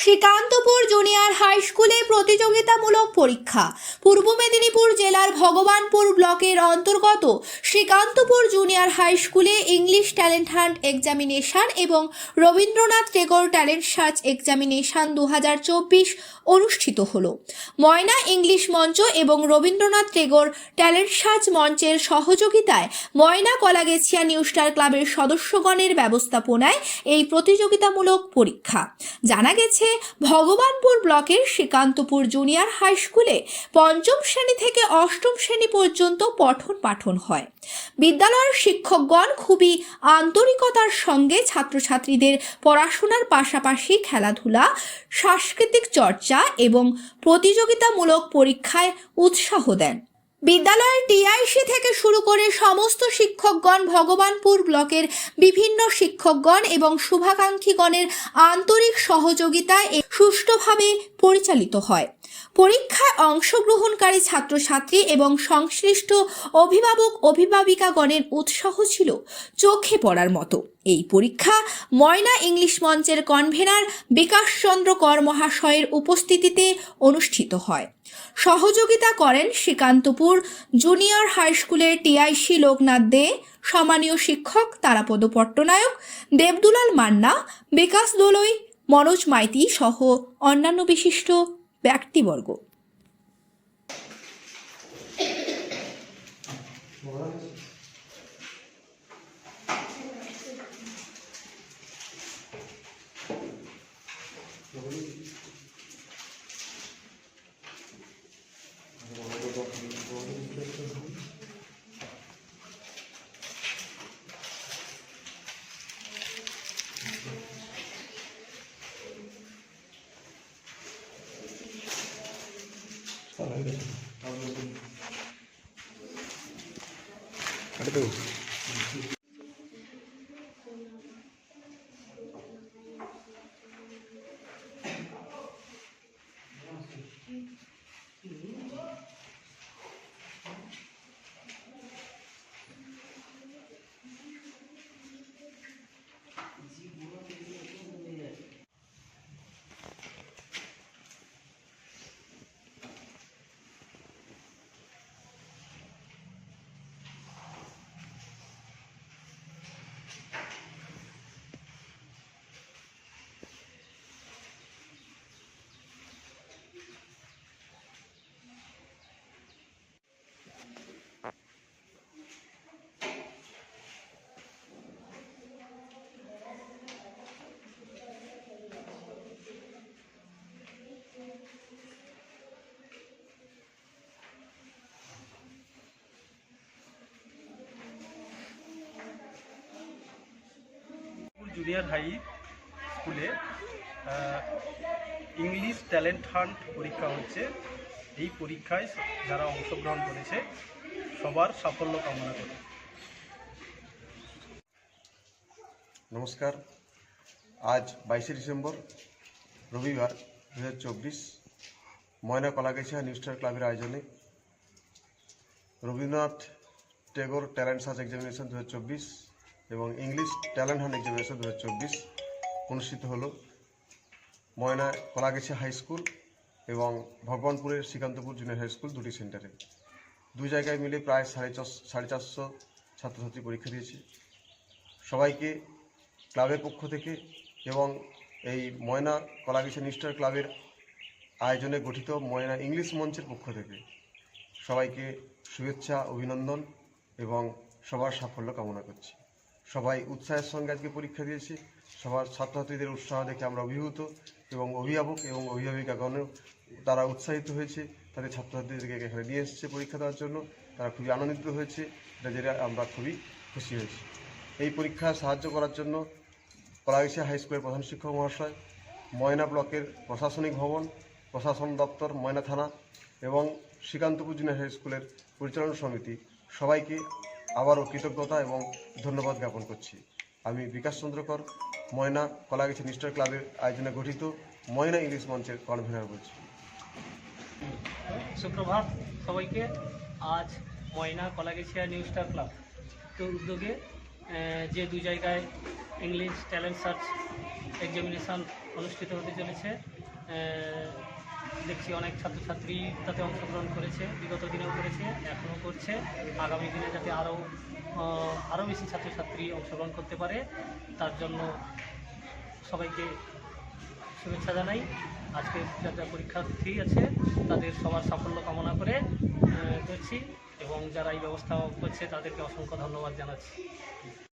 Srikantapur junior high স্কুলে প্রতিযোগিতামূলক পরীক্ষা। পূর্ব মেদিনীপুর জেলার ভগবানপুর ব্লকের অন্তর্গত শ্রীকান্তপুর জুনিয়র হাই স্কুলে ইংলিশ ট্যালেন্ট হান্ট এক্সামিনেশন এবং Rabindranath Tagore talent search examination দু হাজার চব্বিশ অনুষ্ঠিত হলো। ময়না ইংলিশ মঞ্চ এবং রবীন্দ্রনাথ টেগোর ট্যালেন্ট সার্চ মঞ্চের সহযোগিতায় ময়না কলাগেছিয়া নিউ স্টার ক্লাবের সদস্যগণের ব্যবস্থাপনায় এই প্রতিযোগিতামূলক পরীক্ষা। জানা গেছে ভগবানপুর ব্লকের শ্রীকান্তপুর জুনিয়র হাই স্কুলে পঞ্চম শ্রেণি থেকে অষ্টম শ্রেণি পর্যন্ত পঠন পাঠন হয়। বিদ্যালয়ের শিক্ষকগণ খুবই আন্তরিকতার সঙ্গে ছাত্রছাত্রীদের পড়াশোনার পাশাপাশি খেলাধুলা, সাংস্কৃতিক চর্চা এবং প্রতিযোগিতামূলক পরীক্ষায় উৎসাহ দেন। বিদ্যালয়ের টিআইসি থেকে শুরু করে সমস্ত শিক্ষকগণ ভগবানপুর ব্লকের বিভিন্ন শিক্ষকগণ এবং শুভাকাঙ্ক্ষীগণের আন্তরিক সহযোগিতায় সুষ্ঠুভাবে পরিচালিত হয়। পরীক্ষায় অংশগ্রহণকারী ছাত্রছাত্রী এবং সংশ্লিষ্ট অভিভাবক, অভিভাবিকাগণের উৎসাহ ছিল চোখে পড়ার মতো। এই পরীক্ষা ময়না ইংলিশ মঞ্চের কনভেনার বিকাশচন্দ্র কর মহাশয়ের উপস্থিতিতে অনুষ্ঠিত হয়। সহযোগিতা করেন শ্রীকান্তপুর জুনিয়র হাই স্কুলের টিআইসি লোকনাথ দে, সম্মানীয় শিক্ষক তারাপদ পট্টনায়ক, দেবদুলাল মান্না, বিকাশ দোলই, মনোজ মাইতি সহ অন্যান্য বিশিষ্ট ব্যক্তিবর্গ। স্কুল জুনিয়র হাই স্কুলে ইংলিশ ট্যালেন্ট হান্ট পরীক্ষা হচ্ছে। এই পরীক্ষায় যারা অংশগ্রহণ করেছে, সবার সাফল্য কামনা করে। নমস্কার। আজ বাইশে ডিসেম্বর, রবিবার দু হাজার চব্বিশ, ময়না কলাগেছিয়া নিউ স্টার ক্লাবের আয়োজনে Rabindranath Tagore talent search examination দু হাজার চব্বিশ এবং ইংলিশ ট্যালেন্ট হান্ট এক্সামিনেশন দু অনুষ্ঠিত হলো ময়না কলাগেছিয়া হাই স্কুল এবং ভগবানপুরের শ্রীকান্তপুর জুনিয়র হাই স্কুল দুটি সেন্টারে। দুই জায়গায় মিলে প্রায় সাড়ে সাড়ে চারশো ছাত্রছাত্রী পরীক্ষা দিয়েছে। সবাইকে ক্লাবের পক্ষ থেকে এবং এই ময়না কলাগেছে নিষ্ঠার ক্লাবের আয়োজনে গঠিত ময়না ইংলিশ মঞ্চের পক্ষ থেকে সবাইকে শুভেচ্ছা, অভিনন্দন এবং সবার সাফল্য কামনা করছি। সবাই উৎসাহের সঙ্গে আজকে পরীক্ষা দিয়েছে। সবার ছাত্রছাত্রীদের উৎসাহ দেখে আমরা অভিভূত এবং অভিভাবক এবং অভিভাবিকাগণও তারা উৎসাহিত হয়েছে। তাদের ছাত্রছাত্রীদেরকে এখানে নিয়ে এসেছে পরীক্ষা দেওয়ার জন্য। তারা খুবই আনন্দিত হয়েছে, এটা যেটা আমরা খুবই খুশি হয়েছি। এই পরীক্ষায় সাহায্য করার জন্য কলাগেছিয়া হাই স্কুলের প্রধান শিক্ষক মহাশয়, ময়না ব্লকের প্রশাসনিক ভবন, প্রশাসন দপ্তর, ময়না থানা এবং শ্রীকান্তপুর জুনিয়র হাই স্কুলের পরিচালনা সমিতি সবাইকে আবারও কৃতজ্ঞতা এবং ধন্যবাদ জ্ঞাপন করছি। আমি বিকাশ চন্দ্রকর, ময়না কলাগেছি নিষ্ঠার ক্লাবের আয়োজনে গঠিত ময়না ইংলিশ মঞ্চের কনভেনার বলছি। সুপ্রভাত সবাইকে। আজ Moyna Kalagechhia new star club তো উদ্যোগে যে দু জায়গায় ইংলিশ ট্যালেন্ট সার্চ এক্সামিনেশান অনুষ্ঠিত হতে চলেছে দেখছি অনেক ছাত্রছাত্রী তাতে অংশগ্রহণ করেছে, বিগত দিনেও করেছে, এখনও করছে। আগামী দিনে যাতে আরও আরও বেশি ছাত্রছাত্রী অংশগ্রহণ করতে পারে, তার জন্য সবাইকে শুভেচ্ছা জানাই। আজকে যারা পরীক্ষার্থী আছে, তাদের সবার সাফল্য কামনা করে করছি এবং যারা এই ব্যবস্থা করছে, তাদেরকে অসংখ্য ধন্যবাদ জানাচ্ছি।